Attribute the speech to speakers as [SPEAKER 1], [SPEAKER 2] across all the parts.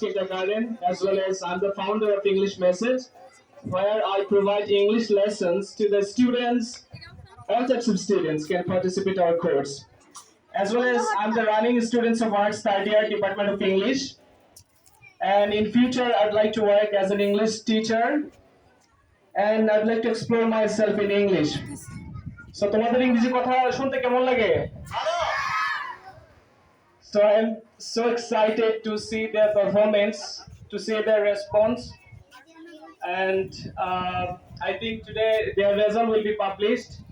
[SPEAKER 1] Kindergarten as well as I'm the founder of English Message, where I provide English lessons to the students. All types of students can participate our course. As well as I'm the running students of arts third year Department of English. And in future, I'd like to work as an English teacher. And I'd like to explore myself in English. So তোমাদের ইংরেজি কথা শুনতে কেমন লাগে? So I'm so excited to see their performance, to see their response, and uh, I think today their result will be published.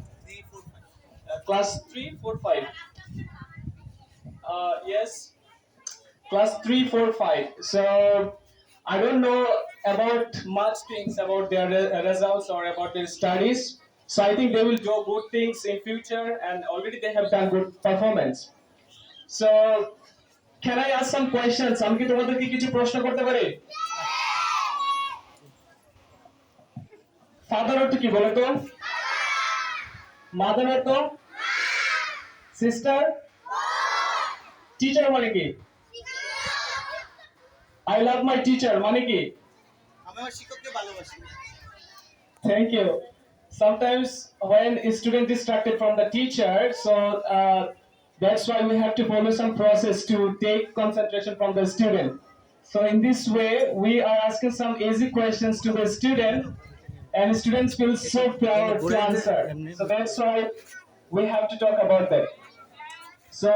[SPEAKER 1] Uh, class three, four, five. Uh, yes, class three, four, five. So I don't know about much things about their re- results or about their studies. So I think they will do good things in future, and already they have done good performance. So, can I ask some questions? আমি কি তোমাদেরকে কিছু প্রশ্ন করতে পারি father অর্থ কি বলো তো মাদার অর্থ সিস্টার টিচার মানে কি আই লাভ মাই টিচার মানে কি
[SPEAKER 2] আমি আমার শিক্ষককে ভালোবাসি
[SPEAKER 1] Thank you. Sometimes when a student is distracted from the teacher, so uh, that's why we have to follow some process to take concentration from the student. So in this way, we are asking some easy questions to the student, and students feel so proud to answer. So that's why we have to talk about that. So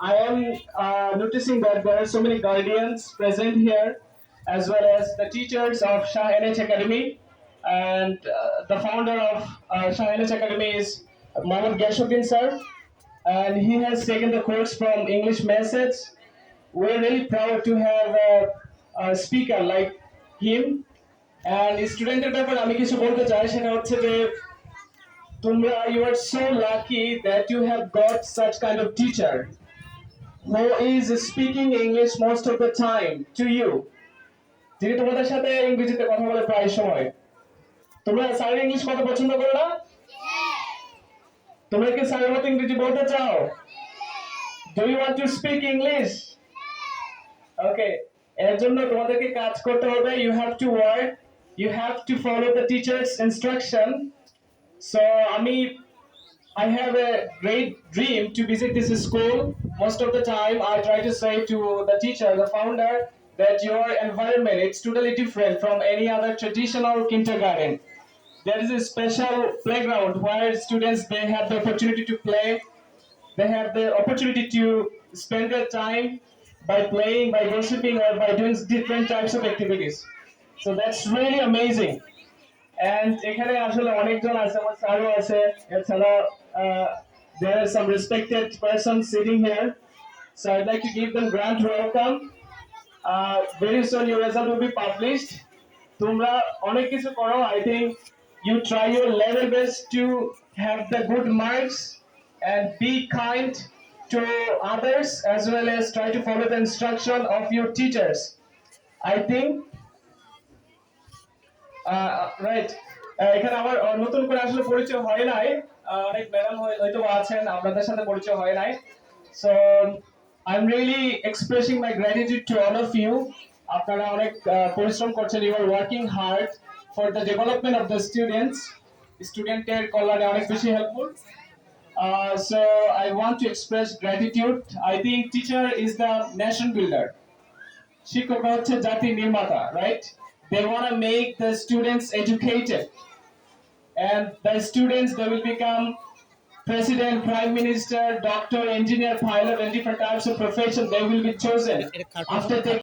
[SPEAKER 1] I am uh, noticing that there are so many guardians present here, as well as the teachers of Shah NH Academy, and uh, the founder of uh, Shah NH Academy is Mohammad Gashuddin sir, and he has taken the course from English Message. We're really proud to have a, a speaker like him. And স্টুডেন্টের ব্যাপারে আমি কিছু বলতে চাই সেটা হচ্ছে যে তোমরা you are so lucky that you have got such kind of teacher who is speaking English most of the time to you যিনি তোমাদের সাথে ইংরেজিতে কথা বলে প্রায় সময় তোমরা স্যারের ইংলিশ কত পছন্দ করো না তোমরা কি স্যারের মতো ইংরেজি বলতে চাও do you want to speak English okay এর জন্য তোমাদেরকে কাজ করতে হবে you have to work you have to follow the teacher's instruction So, Ami, I have a great dream to visit this school. Most of the time, I try to say to the teacher, the founder, that your environment it's totally different from any other traditional kindergarten. There is a special playground where students they have the opportunity to play. They have the opportunity to spend their time by playing, by worshiping, or by doing different types of activities. So that's really amazing. And এখানে আসলে অনেকজন আছে আমার স্যারও আছে এছাড়া there are some respected persons sitting here so I'd like to give them grand welcome uh, very soon your result will be published তোমরা অনেক কিছু করো I think you try your level best to have the good marks and be kind to others as well as try to follow the instruction of your teachers I think right এখানে আমার আহ, নতুন করে আসলে পরিচয় হয় নাই আহ, অনেক madam হয়তো বা আছেন আপনাদের সাথে পরিচয় হয় নাই so I am really expressing my gratitude to all of you আপনারা অনেক আহ, পরিশ্রম করছেন you are working hard for the development of the students স্টুডেন্টের কল্যাণে অনেক বেশি helpful Uh, so I want to express gratitude. I think teacher is the nation builder. শিক্ষকরা হচ্ছে জাতির নির্মাতা right they want to make the students educated and the students they will become president prime minister doctor engineer pilot and different types of profession they will be chosen after they